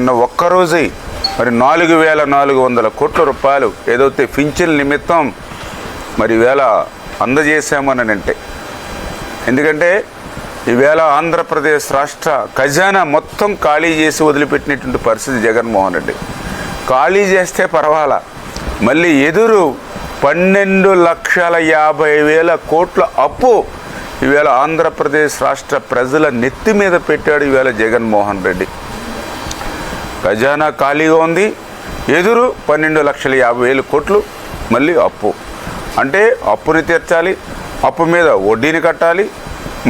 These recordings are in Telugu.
నిన్న ఒక్కరోజే మరి నాలుగు వేల నాలుగు వందల కోట్ల రూపాయలు ఏదైతే పింఛన్ నిమిత్తం మరి వేళ అందజేశామని అంటే ఎందుకంటే ఈవేళ ఆంధ్రప్రదేశ్ రాష్ట్ర ఖజానా మొత్తం ఖాళీ చేసి వదిలిపెట్టినటువంటి పరిస్థితి జగన్మోహన్ రెడ్డి. ఖాళీ చేస్తే పర్వాలా? మళ్ళీ ఎదురు పన్నెండు లక్షల యాభై వేల కోట్ల అప్పు ఈవేళ ఆంధ్రప్రదేశ్ రాష్ట్ర ప్రజల నెత్తి మీద పెట్టాడు ఈవేళ జగన్మోహన్ రెడ్డి. ఖజానా ఖాళీగా ఉంది. ఎదురు పన్నెండు లక్షల యాభై వేలు కోట్లు మళ్ళీ అప్పు. అంటే అప్పుని తీర్చాలి అప్పు మీద వడ్డీని కట్టాలి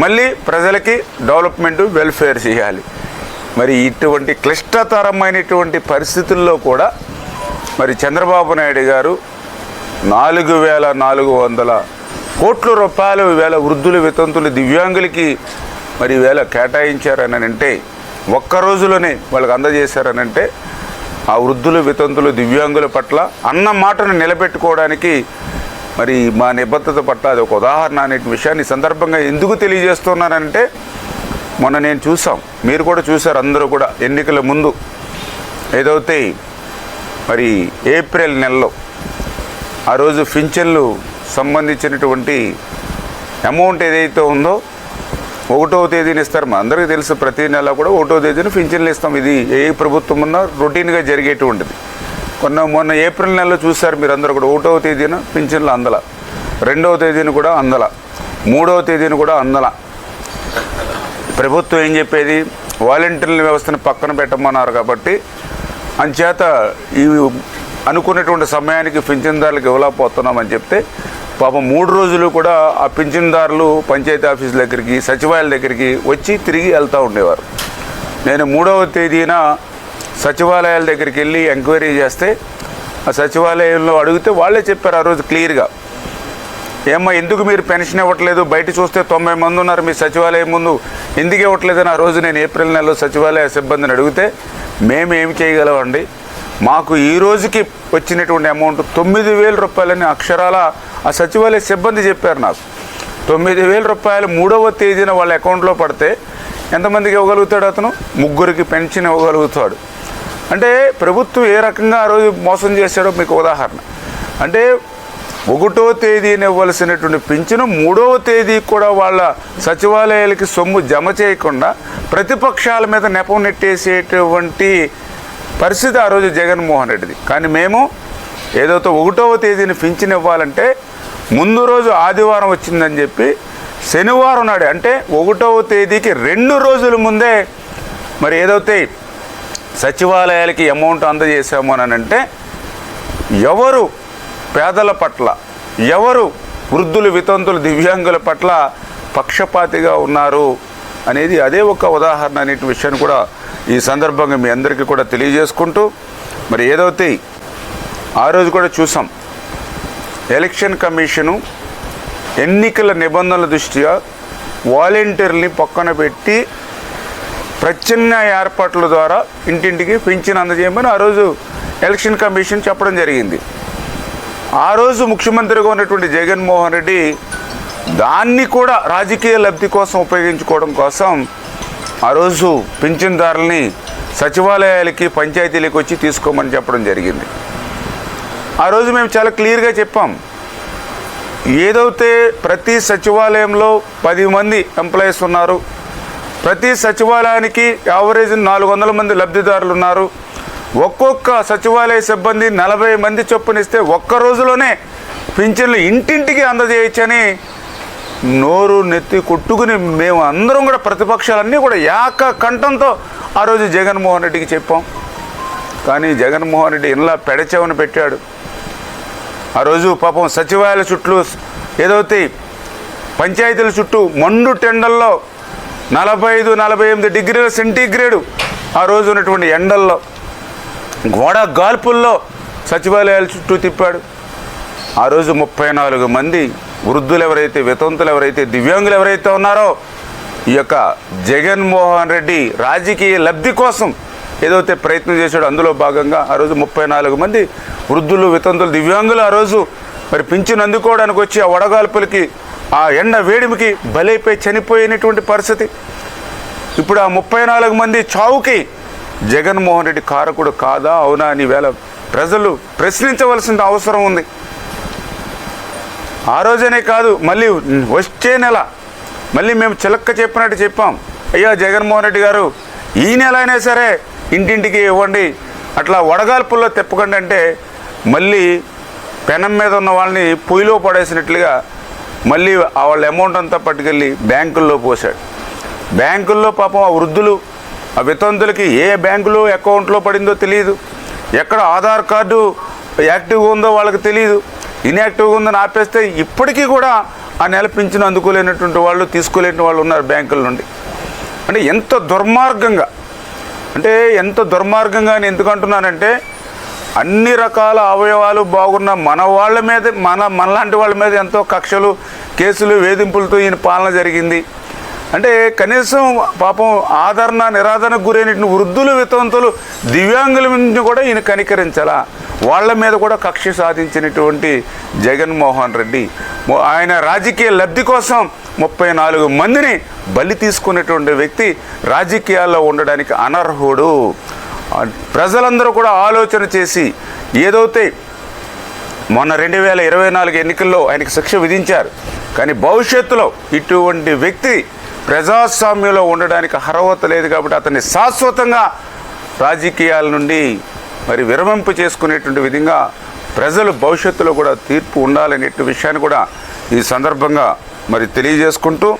మళ్ళీ ప్రజలకి డెవలప్మెంట్ వెల్ఫేర్ చేయాలి. మరి ఇటువంటి క్లిష్టతరమైనటువంటి పరిస్థితుల్లో కూడా మరి చంద్రబాబు నాయుడు గారు నాలుగు వేల నాలుగు వందల కోట్ల రూపాయలు వేల వృద్ధులు వితంతులు దివ్యాంగులకి మరి వేల కేటాయించారని అంటే ఒక్క రోజులోనే వాళ్ళకి అందజేశారనంటే ఆ వృద్ధులు వితంతులు దివ్యాంగుల పట్ల అన్న మాటను నిలబెట్టుకోవడానికి మరి మా నిబద్ధత పట్ల అది ఒక ఉదాహరణ అనే విషయాన్ని సందర్భంగా ఎందుకు తెలియజేస్తున్నానంటే మొన్న నేను చూసాం మీరు కూడా చూశారు అందరూ కూడా ఎన్నికల ముందు. ఏదైతే మరి ఏప్రిల్ నెలలో ఆ రోజు పింఛన్లు సంబంధించినటువంటి అమౌంట్ ఏదైతే ఉందో ఒకటో తేదీని ఇస్తారు. మా అందరికీ తెలుసు ప్రతి నెల కూడా ఒకటో తేదీని పింఛన్లు ఇస్తాం. ఇది ఏ ప్రభుత్వం ఉన్నా రొటీన్గా జరిగేటువంటిది. కొన్న మొన్న ఏప్రిల్ నెలలో చూశారు మీరు అందరూ కూడా. ఒకటవ తేదీన పింఛన్లు అందల. రెండవ తేదీని కూడా అందల. మూడవ తేదీని కూడా అందల. ప్రభుత్వం ఏం చెప్పేది? వాలంటీర్ల వ్యవస్థను పక్కన పెట్టమన్నారు కాబట్టి అంచేత ఈ అనుకున్నటువంటి సమయానికి పింఛన్దారులకు ఇవ్వలేకపోతున్నామని చెప్తే పాపం మూడు రోజులు కూడా ఆ పింఛన్దారులు పంచాయతీ ఆఫీస్ దగ్గరికి సచివాలయాల దగ్గరికి వచ్చి తిరిగి వెళ్తూ ఉండేవారు. నేను మూడవ తేదీన సచివాలయాల దగ్గరికి వెళ్ళి ఎంక్వైరీ చేస్తే ఆ సచివాలయంలో అడిగితే వాళ్ళే చెప్పారు ఆ రోజు క్లియర్గా. ఏమ్మా ఎందుకు మీరు పెన్షన్ ఇవ్వట్లేదు? బయట చూస్తే తొంభై మంది ఉన్నారు మీ సచివాలయం ముందు. ఎందుకు ఇవ్వట్లేదని ఆ రోజు నేను ఏప్రిల్ నెలలో సచివాలయ సిబ్బందిని అడిగితే మేము ఏమి చేయగలమండి? మాకు ఈ రోజుకి వచ్చినటువంటి అమౌంట్ తొమ్మిది వేల రూపాయలని అక్షరాల ఆ సచివాలయ సిబ్బంది చెప్పారు నాకు. తొమ్మిది వేల రూపాయలు మూడవ తేదీన వాళ్ళ అకౌంట్లో పడితే ఎంతమందికి ఇవ్వగలుగుతాడు అతను? ముగ్గురికి పెన్షన్ ఇవ్వగలుగుతాడు. అంటే ప్రభుత్వం ఏ రకంగా ఆ రోజు మోసం చేశాడో మీకు ఉదాహరణ. అంటే ఒకటో తేదీన ఇవ్వాల్సినటువంటి పింఛను మూడవ తేదీ కూడా వాళ్ళ సచివాలయాలకి సొమ్ము జమ చేయకుండా ప్రతిపక్షాల మీద నెపం నెట్టేసేటువంటి పరిస్థితి ఆ రోజు జగన్మోహన్ రెడ్డిది. కానీ మేము ఏదైతే ఒకటవ తేదీని పింఛన్ ఇవ్వాలంటే ముందు రోజు ఆదివారం వచ్చిందని చెప్పి శనివారం నాడు అంటే ఒకటవ తేదీకి రెండు రోజుల ముందే మరి ఏదైతే సచివాలయాలకి అమౌంట్ అందజేసాము అని అంటే ఎవరు పేదల పట్ల ఎవరు వృద్ధులు వితంతులు దివ్యాంగుల పట్ల పక్షపాతిగా ఉన్నారు అనేది అదే ఒక ఉదాహరణ అనేటి విషయాన్ని కూడా ఈ సందర్భంగా మీ అందరికీ కూడా తెలియజేసుకుంటూ మరి ఏదైతే ఆ రోజు కూడా చూసాం ఎలక్షన్ కమిషను ఎన్నికల నిబంధనల దృష్ట్యా వాలంటీర్ని పక్కన పెట్టి ప్రత్యామ్నాయ ఏర్పాట్ల ద్వారా ఇంటింటికి పెంచిన అందజేయమని ఆ రోజు ఎలక్షన్ కమిషన్ చెప్పడం జరిగింది. ఆ రోజు ముఖ్యమంత్రిగా ఉన్నటువంటి జగన్మోహన్ రెడ్డి దాన్ని కూడా రాజకీయ లబ్ధి కోసం ఉపయోగించుకోవడం కోసం ఆ రోజు పింఛన్దారులని సచివాలయాలకి పంచాయతీలకు వచ్చి తీసుకోమని చెప్పడం జరిగింది. ఆ రోజు మేము చాలా క్లియర్గా చెప్పాం. ఏదైతే ప్రతి సచివాలయంలో పది మంది ఎంప్లాయీస్ ఉన్నారు ప్రతి సచివాలయానికి యావరేజ్ నాలుగు వందల మంది లబ్ధిదారులు ఉన్నారు. ఒక్కొక్క సచివాలయ సిబ్బంది నలభై మంది చొప్పున ఇస్తే ఒక్క రోజులోనే పింఛన్లు ఇంటింటికి అందజేయచ్చని నోరు నెత్తి కొట్టుకుని మేము అందరం కూడా ప్రతిపక్షాలన్నీ కూడా యాక కంఠంతో ఆ రోజు జగన్మోహన్ రెడ్డికి చెప్పాం. కానీ జగన్మోహన్ రెడ్డి ఇలా పెడచెవని పెట్టాడు. ఆ రోజు పాపం సచివాలయ చుట్టూ ఏదైతే పంచాయతీల చుట్టూ మండు టెండల్లో నలభై ఐదు నలభై ఎనిమిది డిగ్రీల సెంటీగ్రేడు ఆ రోజు ఉన్నటువంటి ఎండల్లో గోడ గాల్పుల్లో సచివాలయాల చుట్టూ తిప్పాడు. ఆ రోజు ముప్పై నాలుగు మంది వృద్ధులు ఎవరైతే వితంతులు ఎవరైతే దివ్యాంగులు ఎవరైతే ఉన్నారో ఈ యొక్క జగన్మోహన్ రెడ్డి రాజకీయ లబ్ధి కోసం ఏదైతే ప్రయత్నం చేశాడో అందులో భాగంగా ఆ రోజు ముప్పై నాలుగు మంది వృద్ధులు వితంతులు దివ్యాంగులు ఆ రోజు మరి పింఛను అందుకోవడానికి వచ్చి ఆ వడగాల్పులకి ఆ ఎండ వేడిమికి బలైపోయి చనిపోయినటువంటి పరిస్థితి. ఇప్పుడు ఆ ముప్పై నాలుగు మంది చావుకి జగన్మోహన్ రెడ్డి కారకుడు కాదా? అవునా? అని వేళ ప్రజలు ప్రశ్నించవలసిన అవసరం ఉంది. ఆ రోజనే కాదు మళ్ళీ వచ్చే నెల మళ్ళీ మేము చిలక్క చెప్పినట్టు చెప్పాం. అయ్యా జగన్మోహన్ రెడ్డి గారు ఈ నెల అయినా సరే ఇంటింటికి ఇవ్వండి అట్లా వడగాల్పుల్లో తిప్పకండి అంటే మళ్ళీ పెనం మీద ఉన్న వాళ్ళని పొయ్యిలో పడేసినట్లుగా మళ్ళీ వాళ్ళ అమౌంట్ అంతా పట్టుకెళ్ళి బ్యాంకుల్లో పోసాడు బ్యాంకుల్లో పాపం ఆ వృద్ధులు ఆ వితంతులకి ఏ బ్యాంకులో అకౌంట్లో పడిందో తెలియదు ఎక్కడ ఆధార్ కార్డు యాక్టివ్గా ఉందో వాళ్ళకి తెలియదు ఇన్యాక్టివ్గా ఉందని ఆపేస్తే ఇప్పటికీ కూడా ఆ నెల పింఛను అందుకోలేనటువంటి వాళ్ళు తీసుకోలేని వాళ్ళు ఉన్నారు బ్యాంకుల నుండి. అంటే ఎంత దుర్మార్గంగా అంటే ఎంత దుర్మార్గంగా నేను ఎందుకంటున్నానంటే అన్ని రకాల అవయవాలు బాగున్న మన వాళ్ళ మీద మన మనలాంటి వాళ్ళ మీద ఎంతో కక్షలు కేసులు వేధింపులతో ఈయన పాలన జరిగింది. అంటే కనీసం పాపం ఆదరణ నిరాదరణకు గురైన వృద్ధులు వితంతులు దివ్యాంగుల నుంచి కూడా ఈయన కనికరించాలా? వాళ్ళ మీద కూడా కక్ష సాధించినటువంటి జగన్మోహన్ రెడ్డి. ఆయన రాజకీయ లబ్ధి కోసం ముప్పై నాలుగు మందిని బలి తీసుకున్నటువంటి వ్యక్తి రాజకీయాల్లో ఉండడానికి అనర్హుడు. ప్రజలందరూ కూడా ఆలోచన చేసి ఏదైతే మొన్న రెండు వేల ఇరవై నాలుగు ఎన్నికల్లో ఆయనకు శిక్ష విధించారు. కానీ భవిష్యత్తులో ఇటువంటి వ్యక్తి ప్రజాస్వామ్యంలో ఉండడానికి అర్హత లేదు కాబట్టి అతన్ని శాశ్వతంగా రాజకీయాల నుండి మరి విరమింపు చేసుకునేటువంటి విధంగా ప్రజలు భవిష్యత్తులో కూడా తీర్పు ఉండాలనే విషయాన్ని కూడా ఈ సందర్భంగా మరి తెలియజేసుకుంటూ